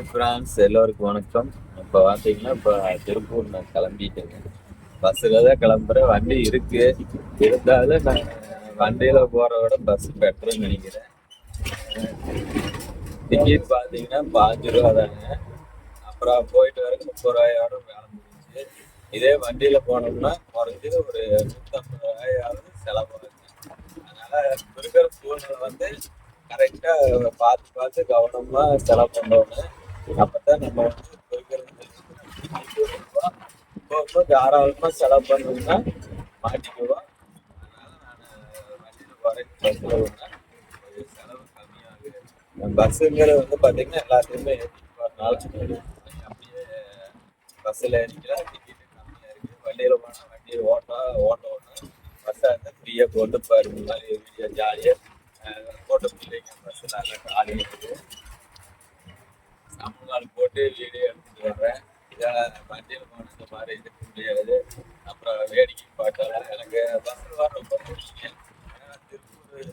France எல்லோருக்கும் வணக்கம். இப்போ பார்த்தீங்கன்னா இப்போ திருப்பூர் நான் கிளம்பிட்டேங்க. பஸ்ஸில் தான் கிளம்புறேன். வண்டி இருக்கு. இருந்தாலும் நான் வண்டியில் போகிறத விட பஸ் பெட்டர்னு நினைக்கிறேன். டிக்கெட் பார்த்தீங்கன்னா பாஞ்சு ரூபா தாங்க. அப்புறம் போயிட்டு வர முப்பது ரூபாயோட வேலை முடிஞ்சு இதே வண்டியில் போனோம்னா குறைஞ்சது ஒரு நூற்றம்பது ரூபாயாவது செலவாகுங்க. அதனால் இருக்கிற சூழ்நிலை வந்து கரெக்டாக பார்த்து பார்த்து கவனமாக செலவு பண்ணோன்னு அப்பதான் நம்ம வந்து இப்ப இருக்கிறது செலவு பண்ணோம்னா மாட்டிக்குவோம். அதனால நான் வண்டியில் போகிறேன் செலவு கம்மியாகுது பஸ்ஸுங்கிறது வந்து பார்த்தீங்கன்னா எல்லாத்தையுமே ஏற்றிட்டு போகிறனால அப்படியே பஸ்ஸில் ஏறிக்கலாம் டிக்கெட்டு கம்மியாக இருக்குது வண்டியில் போனால் வண்டி ஓட்டா ஓட்ட ஓட்டணும் பஸ்ஸாக இருந்தால் ஃப்ரீயாக போட்டு பாருங்க. மாதிரி வீடியோ ஜாலியாக போட்ட பிள்ளைங்க பஸ்ஸில் நல்லா காலி இருக்குது போட்டு வீடியோ எடுத்துட்டு வர்றேன். இதில் வண்டியில் போன இந்த மாதிரி இருக்க முடியாது. அப்புறம் வேடிக்கை பார்க்கலாம் எனக்கு பஸ்ஸில் வர ரொம்ப பிடிச்சிங்க திருப்பூர்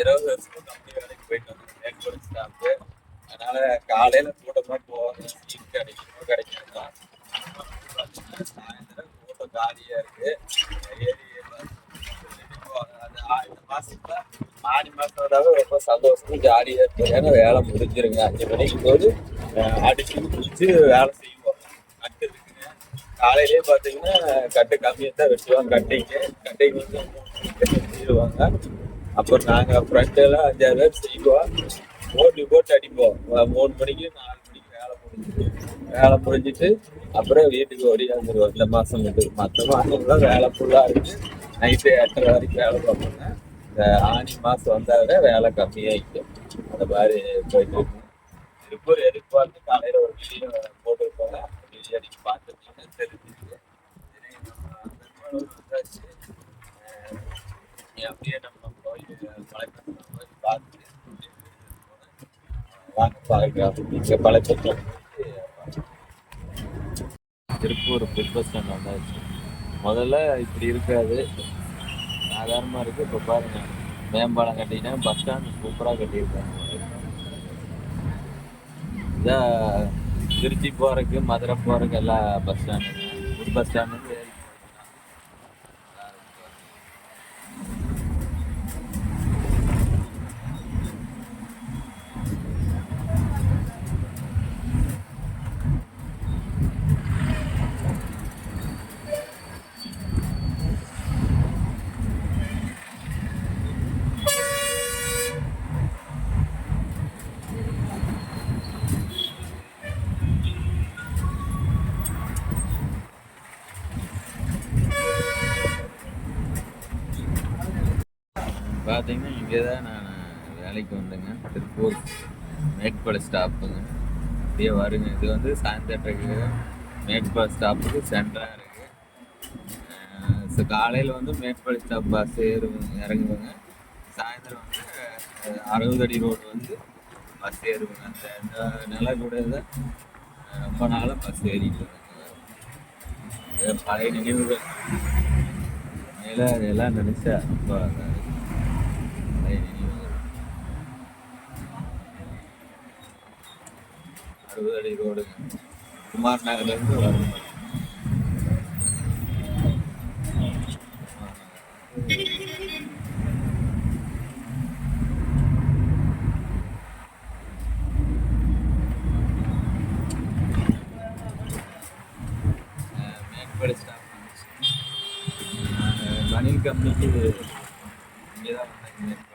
இருபது வருஷமும் கம்பெனி வேலைக்கு போயிட்டு வந்து மேற்கொள் ஸ்டாப்பு அதனால காலையில் கூட்டமாக போவாங்க. சீட் கிடைக்குமோ கிடைக்காதா சாயந்தரம் கூட்டம் காலியாக இருக்குது ஏறி அது இந்த மாசத்துல ஆடி மாசம் ரொம்ப சந்தோஷமும் ஜாலியாக இருக்கு. ஏன்னா வேலை முடிஞ்சிருங்க. அஞ்சு மணிக்கு போது அடிச்சு முடிச்சு வேலை செய்வோம். கட்டு இருக்குங்க. காலையிலேயே பார்த்தீங்கன்னா கட்டு கம்மியாக தான் வெட்டுவாங்க கட்டைக்கு கட்டைக்கு வந்து மூணு அப்புறம் நாங்கள் ஃப்ரெண்டெல்லாம் அஞ்சாறு பேர் செய்வோம். போட்டு போட்டு அடிப்போம். மூணு மணிக்கு நாலு மணிக்கு வேலை முடிஞ்சு வேலை முடிஞ்சிட்டு அப்புறம் வீட்டுக்கு ஓடியாந்துருவோம் இந்த மாதம் மட்டும். மற்ற மாதம்லாம் வேலை ஃபுல்லாக இருக்குது நைட்டு எட்டரை வரைக்கும் வேலை பார்ப்போங்க. இந்த ஆனி மாதம் வந்தால் வேலை கம்மியாகிக்கும் அந்த மாதிரி போயிட்டு இருக்கும் திருப்பூர் எதுக்கு காலையில காலையில் ஒரு வீடியோ போட்டுருப்பாங்க வீடியோ அடிக்க பார்த்துருக்கீங்க தெரிஞ்சிருக்கு அப்படியே நம்ம போய் மலைப்பட்டினம் போய் பார்த்துட்டு வாங்க பார்க்கலாம். இங்கே பழைப்பட்டினம் திருப்பூர் பிக் பஸ் ஸ்டாண்ட் வந்தாச்சு. முதல்ல இப்படி இருக்காது. சாதாரணமா இருக்குது இப்போ பாருங்க. மேம்பாலம் கட்டிட்டேன். பஸ் ஸ்டாண்ட் சூப்பராக கட்டியிருக்காங்க. இதான் திருச்சி போகிறதுக்கு மதுரை போகிறதுக்கு எல்லாம் பஸ் ஸ்டாண்ட் ஒரு பஸ் ஸ்டாண்டு பார்த்தீங்கன்னா இங்கே தான் நான் வேலைக்கு வந்தேங்க. திருப்பூர் மேட்பாளைய ஸ்டாப்புங்க அப்படியே வருங்க. இது வந்து சாயந்தரத்துக்கு மேட்பாளைய ஸ்டாப்புக்கு சென்டராக இருக்குது ஸோ காலையில் வந்து மேட்பாளைய ஸ்டாப் பஸ் ஏறுவங்க இறங்குவாங்க. சாயந்தரம் வந்து அறுபது அடி ரோடு வந்து பஸ் ஏறுவாங்க. அந்த இந்த நில கூட தான் ரொம்ப நாளாக பஸ் ஏறிட்டு பழைய நினைவுகள். மேலே அதெல்லாம் நினச்சா ரொம்ப அறுபது அடி ரோடு. குமார் நகர்லேருந்து இருந்து மேற்படி ஸ்டாப் கம்பெனிக்கு இங்கே தான் வந்தேன்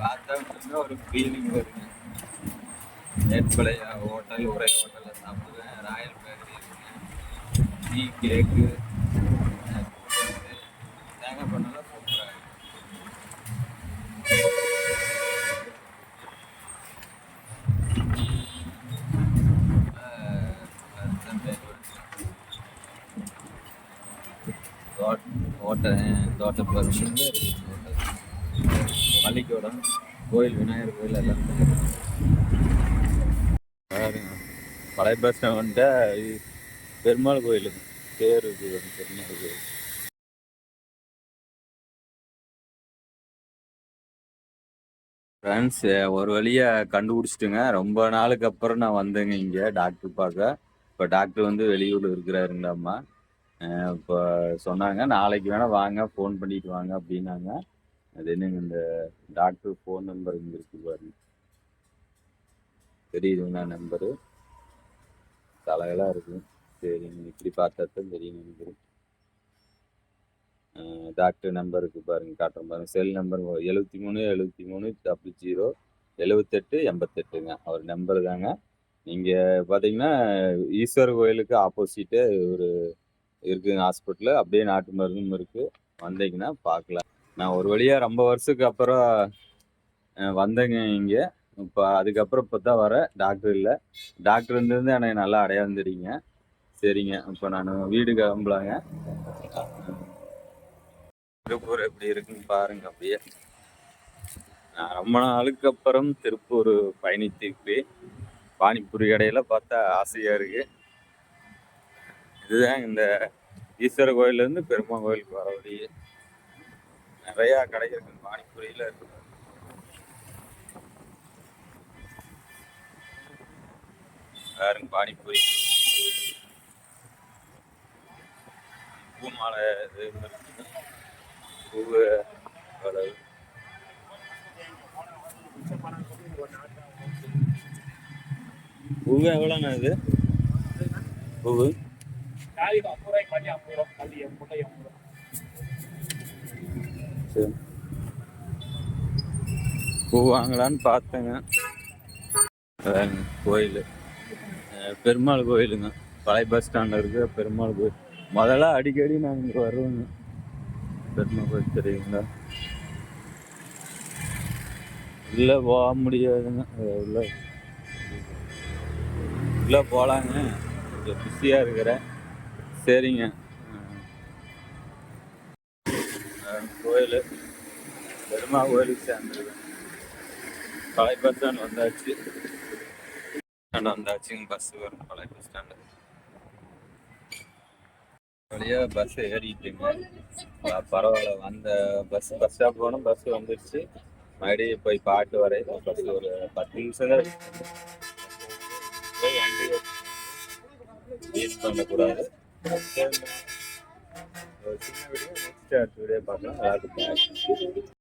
பார்த்தா ஒரு ஃபீலிங் வருங்க மேற்பாளைய ஹோட்டல் ஒரே ஹோட்டலில் சாப்பிடுவேன் ராயல் பேக்கரி இருக்குங்க டீ கேக்கு. தோட்ட தோட்டப்பர் பள்ளிக்கூடம் கோயில் விநாயகர் கோயில் எல்லாம் பழைய பஸ் ஸ்டாண்ட் பெருமாள் கோயிலுக்கு. பேர் இருக்குது பெருமாள் கோயில். ஃப்ரெண்ட்ஸ் ஒரு வழியை கண்டுபிடிச்சிட்டுங்க. ரொம்ப நாளுக்கு அப்புறம் நான் வந்தேங்க இங்கே டாக்டர் பார்க்க. இப்போ டாக்டர் வந்து வெளியூரில் இருக்கிறாருங்களாம்மா இப்போ சொன்னாங்க நாளைக்கு வேணால் வாங்க ஃபோன் பண்ணிட்டு வாங்க அப்படின்னாங்க. அது என்னங்க இந்த டாக்டர் ஃபோன் நம்பர் இங்கே இருக்கு பாருங்க. தெரியுதுங்களா நம்பரு தலையெல்லாம் இருக்கு. சரிங்க இப்படி பார்த்தா தான் தெரியும் நினைக்கிறேன். டாக்டர் நம்பர் இருக்கு பாருங்க காட்டுறேன் பாருங்க செல் நம்பர் எழுபத்தி மூணு எழுபத்தி மூணு டபுள் ஜீரோ எழுபத்தெட்டு எண்பத்தெட்டுங்க. அவர் நம்பர் தாங்க. நீங்கள் பார்த்தீங்கன்னா ஈஸ்வர் கோயிலுக்கு ஆப்போசிட்டு ஒரு இருக்குங்க ஹாஸ்பிட்டலு அப்படியே நாட்டு மருந்தும் இருக்கு. வந்தீங்கன்னா பார்க்கலாம். நான் ஒரு வழியாக ரொம்ப வருஷத்துக்கு அப்புறம் வந்தேங்க இங்கே. இப்போ அதுக்கப்புறம் இப்போ தான் வரேன் டாக்டர் இல்லை. டாக்டர் இருந்திருந்து எனக்கு நல்லா அடையாளம் சரிங்க. இப்போ நான் வீடு கிளம்பலாங்க. திருப்பூர் எப்படி இருக்குன்னு பாருங்க அப்படியே. நான் ரொம்ப நாளுக்கு அப்புறம் திருப்பூர் பயணித்திருக்கு பானிபூரி கடையில் பார்த்தா ஆசையாக இருக்குது இதுதான் இந்த ஈஸ்வர கோயில்ல இருந்து பெருமா கோயிலுக்கு வர வழி. நிறையா கடை இருக்கு பானிபூரியில் இருக்கு. பாருங்க பானிபூரி பூ மாலை இது இருக்கு பூவு எவ்வளோண்ணா இது? பூவு? ஐம்பது ரூபாய்க்கு பண்ணி ஐம்பது ரூபா சரி. பூ வாங்கலான்னு பார்த்தேங்க. அதாங்க கோயில். பெருமாள் கோயிலுங்க. பழைய பஸ் ஸ்டாண்டில் இருக்கு பெருமாள் கோயில். முதல்ல அடிக்கடி நாங்கள் இங்கே வருவோங்க. பெருமாள் கோயில் தெரியுங்களா? உள்ளே போக முடியாதுங்க. அஹ் உள்ள. உள்ளே போகலாங்க கொஞ்சம் பிஸியாக இருக்கிறேன். சரிங்க. கோயில் பெருமா கோயிலுக்கு சேர்ந்துருக்கேன் பழைய பஸ் ஸ்டாண்ட் வந்தாச்சு. ஸ்டாண்ட் வந்தாச்சுங்க பஸ் வரும் பழைய பஸ் ஸ்டாண்டு வழியாக பஸ் ஏறிட்டுங்க. பரவாயில்ல வந்த பஸ் பஸ் ஸ்டாப் போனோம் பஸ் வந்துடுச்சு மறுபடியும் போய் பாட்டு வரையும் பஸ் ஒரு பத்து நிமிஷம் தான். வண்டி பண்ணக்கூடாது. சரி, ஒரு சின்ன வீடியோ நெக்ஸ்ட் அடுத்த வீடியோ பார்க்கலாம் எல்லாருக்கும் bye.